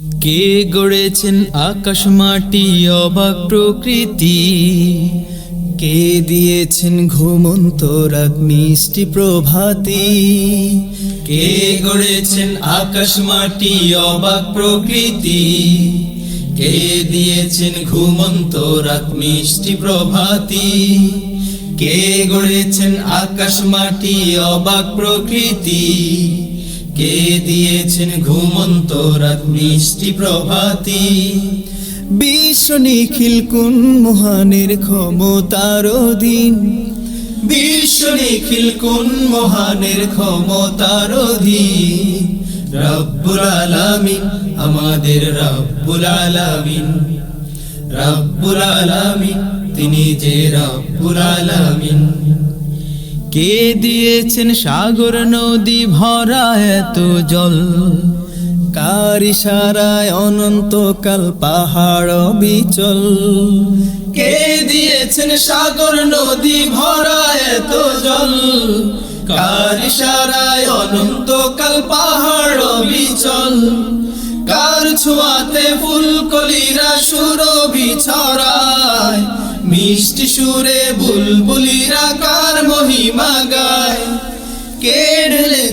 কে গড়েছেন আকাশ মাটি, অবাক প্রকৃতি? কে দিয়েছেন ঘুমন্ত রাত, মিষ্টি প্রভাতি? কে গড়েছেন আকাশ মাটি, অবাক প্রকৃতি? কে দিয়েছেন ঘুমন্ত রাত, মিষ্টি প্রভাতি? কে গড়েছেন আকাশ মাটি, অবাক প্রকৃতি? কে দিয়েছেন ঘুমন্ত রাত মিষ্টি প্রভাতি? বিশ্ব নিখিল কোন মহানের ক্ষমতার অধীন? বিশ্ব নিখিল কোন মহানের ক্ষমতার অধীন? রব্বুল আলামিন, আমাদের রব্বুল আলামিন। রব্বুল আলামিন, তিনি যে রব্বুল আলামিন। কে দিয়েছেন সাগর নদী ভরা এত জল? কার ইশারায় অনন্তকাল পাহাড় বিচল? কে দিয়েছেন সাগর নদী ভরা এত জল? কার ইশারায় অনন্তকাল পাহাড় বিচল? কার ছোঁয়াতে ফুল কলিরা সুরভি ছড়ায়? মিষ্টি সুরে বুলবুলিরা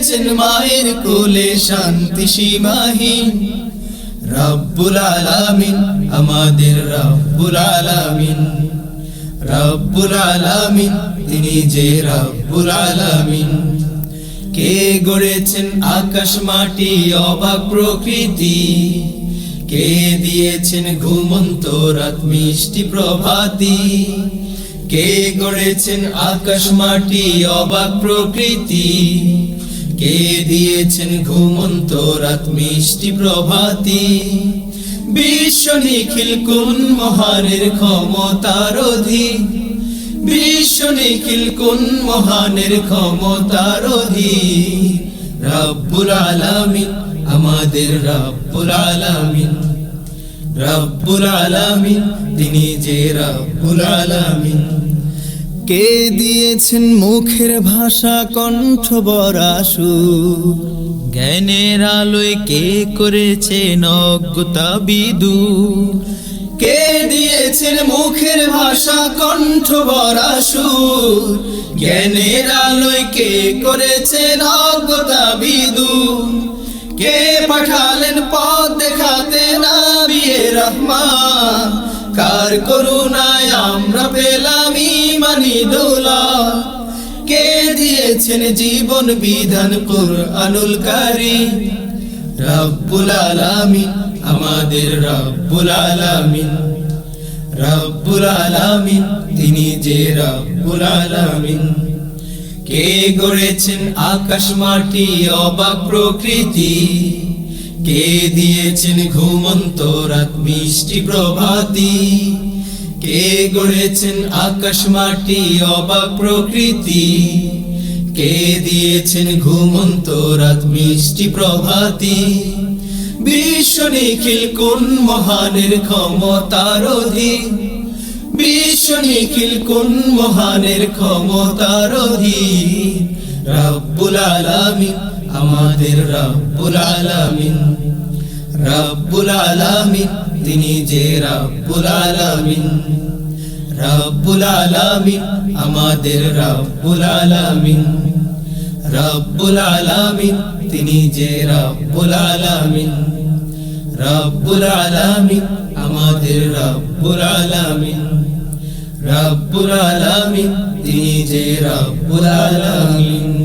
ঢেলেছেন মায়ের কোলে শান্তি সীমাহীন। রব্বুল আলামিন, আমাদের রব্বুল আলামিন। রব্বুল আলামিন, তিনি যে রব্বুল আলামিন। কে গড়েছেন আকাশ মাটি, অবাক প্রকৃতি। কে দিয়েছেন ঘুমন্ত রাত, মিষ্টি প্রভাতি। কে গড়েছেন আকাশ মাটি, অবাক প্রকৃতি। কে দিয়েছেন ঘুমন্ত রাত মিষ্টি প্রভাতি? বিশ্ব নিখিল কোন মহানের ক্ষমতার অধীন বিশ্ব নিখিল কোন মহানের ক্ষমতার অধীন রব্বুল আলামিন, আমাদের রব্বুল আলামিন। রব্বুল আলামিন, তিনি যে রব্বুল আলামিন। কে দিয়েছেন মুখের ভাষা কণ্ঠ বরাসু? জ্ঞানের আলোয় কে করেছেন অজ্ঞতা বিদু? কে দিয়েছেন মুখের ভাষা কণ্ঠ বরাসু? জ্ঞানের আলোয় কে করেছেন অজ্ঞতা বিদু? কে পাঠালেন পথ দেখাতে না বিয়ে রহমান? কার করুণায় আমরা পেলাম ইমানি দোলা। কে দিয়েছেন জীবন বিধান কুরআনুল কারীম? রব্বুল আলামিন, আমাদের রব্বুল আলামিন। রব্বুল আলামিন, তিনি যে রব্বুল আলামিন। কে গড়েছেন আকাশ মাটি, অবাক প্রকৃতি? কে দিয়েছেন ঘুমন্ত রাত, মিষ্টি প্রভাতি? কে গড়েছেন আকাশ মাটি, অবাক প্রকৃতি? কে দিয়েছেন ঘুমন্ত রাত মিষ্টি প্রভাতি? বিশ্ব নিখিল কোন মহানের ক্ষমতার অধীন বিশ্ব নিখিল কোন মহানের ক্ষমতার অধীন রব্বুল আলামিন, আমাদের রব্বুল আলামিন রব্বুল আলামিন। তিনি যে রব্বুল আলামিন রব্বুল আলামিন, আমাদের রব্বুল আলামিন রব্বুল আলামিন, তিনি যে রব্বুল আলামিন রব্বুল আলামিন, আমাদের রব্বুল আলামিন রব্বুল আলামিন, তিনি যে রব্বুল আলামিন।